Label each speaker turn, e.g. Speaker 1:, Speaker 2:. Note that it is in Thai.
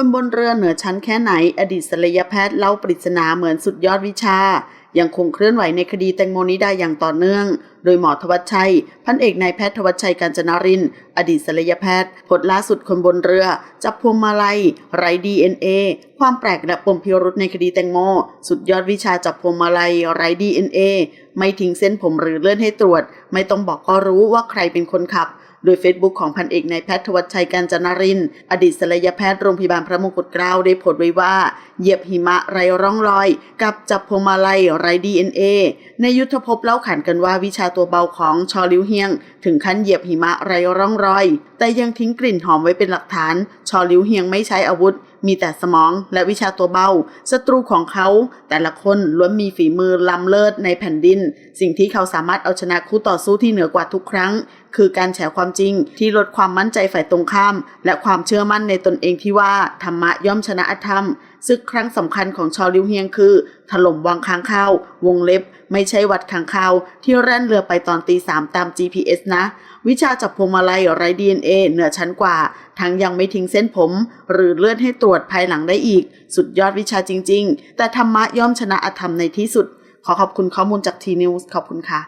Speaker 1: คนบนเรือเหนือชั้นแค่ไหน อดีตศัลยแพทย์เล่าปริศนาเหมือนสุดยอดวิชา ยังคงเคลื่อนไหวในคดีแตงโมนิดาอย่างต่อเนื่อง โดยหมอทวัชชัย พันเอกนายแพทย์ทวัชชัยกาญจนาริน อดีตศัลยแพทย์ผลล่าสุดคนบนเรือ จับพวงมาลัย ไรดีเอ็นเอความแปลกและปมพิรุษในคดีแตงโม สุดยอดวิชาจับพวงมาลัยไรดีเอ็นเอไม่ทิ้งเส้นผมหรือเลื่อนให้ตรวจ ไม่ต้องบอกก็รู้ว่าใครเป็นคนขับ โดยเฟซบุ๊กของพันเอกนายแพทย์ทวัชชัยกาญจนาริน อดีตศัลยแพทย์โรงพยาบาลพระมงกุฎเกล้าได้โพสต์ไว้ว่า เหยียบหิมะไรร่องรอย กับจับพวงมาลัยไรดีเอ็นเอในยุทธภพเล่าขานกันว่าวิชาตัวเบาของชอลิวเฮียง ถึงขั้นเหยียบหิมะไรร่องรอย แต่ยังทิ้งกลิ่นหอมไว้เป็นหลักฐาน ชอลิวเฮียงไม่ใช้อาวุธมีแต่สมองและวิชาตัวเบาศัตรูของเขา แต่ละคนล้วนมีฝีมือล้ำเลิศในแผ่นดิน สิ่งที่เขาสามารถเอาชนะคู่ต่อสู้ที่เหนือกว่าทุกครั้ง คือการแฉความจริงที่ลดความมั่นใจฝ่ายตรงข้าม และความเชื่อมั่นในตนเองที่ว่าธรรมะย่อมชนะอธรรมซึ่งครั้งสำคัญของชอลิวเฮียงคือ ถล่มวังค้างข้าววงเล็บ ไม่ใช่วัดค้างข้าวที่แล่นเรือไปตอนตีสามตาม GPS นะ วิชาจับพวงมาลัยไรดีเอ็นเอเหนือชั้นกว่า ทั้งยังไม่ทิ้งเส้นผม หรือเลื่อนให้ตรวจภายหลังได้อีก สุดยอดวิชาจริง ๆ แต่ธรรมะย่อมชนะอธรรมในที่สุด ขอขอบคุณข้อมูลจากทีนิวส์ขอบคุณค่ะ